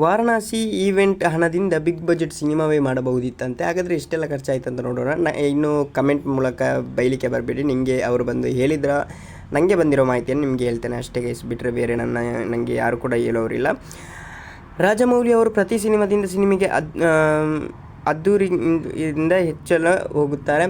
Varanasi event ಹಣದಿಂದ big budget ಸಿನಿಮಾವೇ ಮಾಡಬಹುದಿತ್ತಂತೆ. ಹಾಗಾದರೆ ಇಷ್ಟೆಲ್ಲ ಖರ್ಚಾಯ್ತು ಅಂತ ನೋಡೋಣ. ನ, ಇನ್ನೂ ಕಮೆಂಟ್ ಮೂಲಕ ಬೈಲಿಕ್ಕೆ ಬರಬೇಡಿ. ನಿಮಗೆ ಅವರು ಬಂದು ಹೇಳಿದ್ರ ನನಗೆ ಬಂದಿರೋ ಮಾಹಿತಿಯನ್ನು ನಿಮಗೆ ಹೇಳ್ತೇನೆ ಅಷ್ಟೇ ಬಿಟ್ಟರೆ ಬೇರೆ ನನ್ನ ನನಗೆ ಯಾರು ಕೂಡ ಹೇಳೋರಿಲ್ಲ. ರಾಜಮೌಳಿ ಅವರು ಪ್ರತಿ ಸಿನಿಮಾದಿಂದ ಸಿನಿಮೆಗೆ ಅದ್ ಆಮ್, ಅದ್ದೂರಿ ಇಂದ ಹೆಚ್ಚೆಲ್ಲ ಹೋಗುತ್ತಾರೆ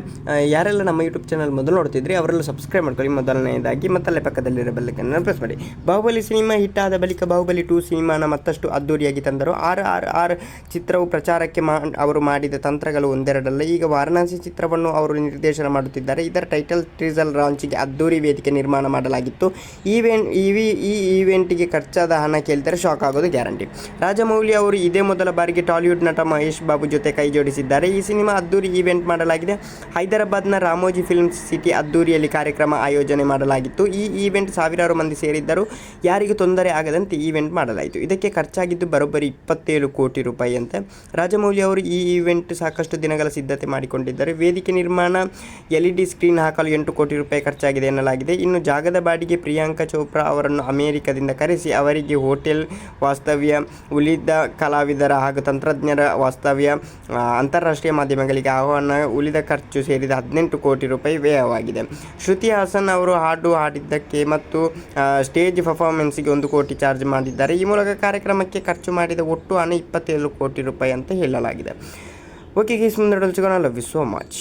ಯಾರೆಲ್ಲ ನಮ್ಮ ಯೂಟ್ಯೂಬ್ ಚಾನಲ್ ಮೊದಲು ನೋಡ್ತಿದ್ರಿ ಅವರೆಲ್ಲ ಸಬ್ಸ್ಕ್ರೈಬ್ ಮಾಡ್ಕೊಳ್ಳಿ. ಮೊದಲನೆಯದಾಗಿ ಮತ್ತಲ್ಲೇ ಪಕ್ಕದಲ್ಲಿರೋ ಬೆಲ್ಲಕ್ಕನ್ನು ಪ್ರೆಸ್ ಮಾಡಿ. ಬಾಹುಬಲಿ ಸಿನಿಮಾ ಹಿಟ್ ಆದ ಬಳಿಕ ಬಾಹುಬಲಿ ಟೂ ಸಿನಿಮಾನ ಮತ್ತಷ್ಟು ಅದ್ದೂರಿಯಾಗಿ ತಂದರು. ಆರ್ ಆರ್ ಆರ್ ಚಿತ್ರವು ಪ್ರಚಾರಕ್ಕೆ ಮಾ ಅವರು ಮಾಡಿದ ತಂತ್ರಗಳು ಒಂದೆರಡಲ್ಲ. ಈಗ ವಾರಣಾಸಿ ಚಿತ್ರವನ್ನು ಅವರು ನಿರ್ದೇಶನ ಮಾಡುತ್ತಿದ್ದಾರೆ. ಇದರ ಟೈಟಲ್ ಟ್ರೀಸಲ್ ಲಾಂಚಿಗೆ ಅದ್ದೂರಿ ವೇದಿಕೆ ನಿರ್ಮಾಣ ಮಾಡಲಾಗಿತ್ತು. ಈವೆಂಟ್ ಇವಿ ಈ ಈವೆಂಟಿಗೆ ಖರ್ಚಾದ ಹಣ ಕೇಳಿದರೆ ಶಾಕ್ ಆಗೋದು ಗ್ಯಾರಂಟಿ ರಾಜಮೌಲಿ ಅವರು ಇದೇ ಮೊದಲ ಬಾರಿಗೆ ಟಾಲಿವುಡ್ ನಟ ಮಹೇಶ್ ಬಾಬು ಜೊತೆ ಕೈ ಜೋಡಿಸಿದ್ದಾರೆ. ಈ ಸಿನಿಮಾ ಅದ್ದೂರಿ ಈವೆಂಟ್ ಮಾಡಲಾಗಿದೆ. ಹೈದರಾಬಾದ್ನ ರಾಮೋಜಿ ಫಿಲ್ಮ್ ಸಿಟಿ ಅದ್ದೂರಿಯಲ್ಲಿ ಕಾರ್ಯಕ್ರಮ ಆಯೋಜನೆ ಮಾಡಲಾಗಿತ್ತು. ಈ ಈವೆಂಟ್ ಸಾವಿರಾರು ಮಂದಿ ಸೇರಿದ್ದರು ಯಾರಿಗೂ ತೊಂದರೆ ಆಗದಂತೆ ಈವೆಂಟ್ ಮಾಡಲಾಯಿತು. ಇದಕ್ಕೆ ಖರ್ಚಾಗಿದ್ದು ಬರೋಬ್ಬರಿ ಇಪ್ಪತ್ತೇಳು ಕೋಟಿ ರೂಪಾಯಿ ಅಂತೆ. ರಾಜಮೌಳಿ ಅವರು ಈ ಈವೆಂಟ್ ಸಾಕಷ್ಟು ದಿನಗಳ ಸಿದ್ಧತೆ ಮಾಡಿಕೊಂಡಿದ್ದಾರೆ. ವೇದಿಕೆ ನಿರ್ಮಾಣ ಎಲ್ ಇ ಡಿ ಸ್ಕ್ರೀನ್ ಹಾಕಲು ಎಂಟು ಕೋಟಿ ರೂಪಾಯಿ ಖರ್ಚಾಗಿದೆ ಎನ್ನಲಾಗಿದೆ. ಇನ್ನು ಜಾಗದ ಬಾಡಿಗೆ ಪ್ರಿಯಾಂಕಾ ಚೋಪ್ರಾ ಅವರನ್ನು ಅಮೆರಿಕದಿಂದ ಕರೆಸಿ ಅವರಿಗೆ ಹೋಟೆಲ್ ವಾಸ್ತವ್ಯ, ಉಳಿದ ಕಲಾವಿದರ ಹಾಗೂ ತಂತ್ರಜ್ಞರ ವಾಸ್ತವ್ಯ ಅಂತಾರಾಷ್ಟ್ರೀಯ ಮಾಧ್ಯಮಗಳಿಗೆ ಆಹ್ವಾನ, ಉಳಿದ ಖರ್ಚು ಸೇರಿದ ಹದಿನೆಂಟು ಕೋಟಿ ರೂಪಾಯಿ ವ್ಯಯವಾಗಿದೆ. ಶ್ರುತಿ ಹಾಸನ್ ಅವರು ಹಾಡು ಹಾಡಿದ್ದಕ್ಕೆ ಮತ್ತು ಸ್ಟೇಜ್ ಪರ್ಫಾರ್ಮೆನ್ಸ್ಗೆ ಒಂದು ಕೋಟಿ ಚಾರ್ಜ್ ಮಾಡಿದ್ದಾರೆ. ಈ ಮೂಲಕ ಕಾರ್ಯಕ್ರಮಕ್ಕೆ ಖರ್ಚು ಮಾಡಿದ ಒಟ್ಟು ಹಣ ಇಪ್ಪತ್ತೇಳು ಕೋಟಿ ರೂಪಾಯಿ ಅಂತ ಹೇಳಲಾಗಿದೆ. ಓಕೆ ಗೀಸ್ ಮುಂದೆ ಸಿಗೋಣ. Love you so much.